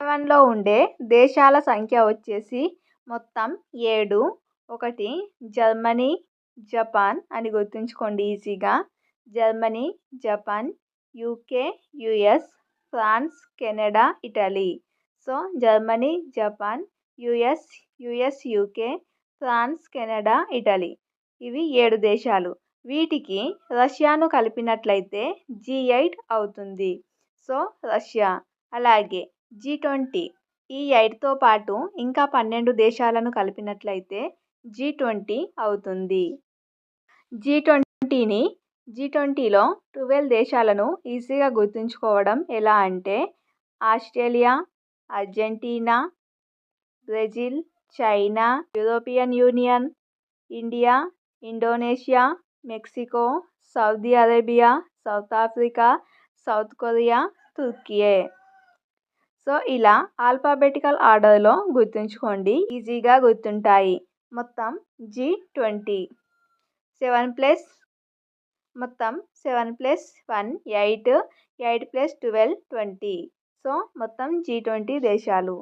సెవెన్లో ఉండే దేశాల సంఖ్య వచ్చేసి మొత్తం ఏడు. ఒకటి జర్మనీ జపాన్ అని గుర్తుంచుకోండి ఈజీగా. Germany Japan UK US France Canada Italy. So Germany Japan US US UK France Canada Italy. ఇవి ఏడు దేశాలు. వీటికి రష్యాను కలిపినట్లయితే జీ ఎయిట్ అవుతుంది. So Russia. అలాగే జీ ట్వంటీ ఈ ఎయిట్తో పాటు ఇంకా పన్నెండు దేశాలను కలిపినట్లయితే జీ ట్వంటీ అవుతుంది. జీ ట్వంటీని జీ ట్వంటీలో ట్వెల్వ్ దేశాలను ఈజీగా గుర్తుంచుకోవడం ఎలా అంటే Australia Argentina Brazil China European Union India Indonesia Mexico Saudi Arabia South Africa South Korea Turkiye so ఇలా ఆల్ఫాబెటికల్ ఆర్డర్లో గుర్తుంచుకోండి. ఈజీగా గుర్తుంటాయి. మొత్తం జీ ట్వంటీ సెవెన్ ప్లస్ మొత్తం seven plus one eight eight plus twelve twenty so మొత్తం G twenty దేశాలు.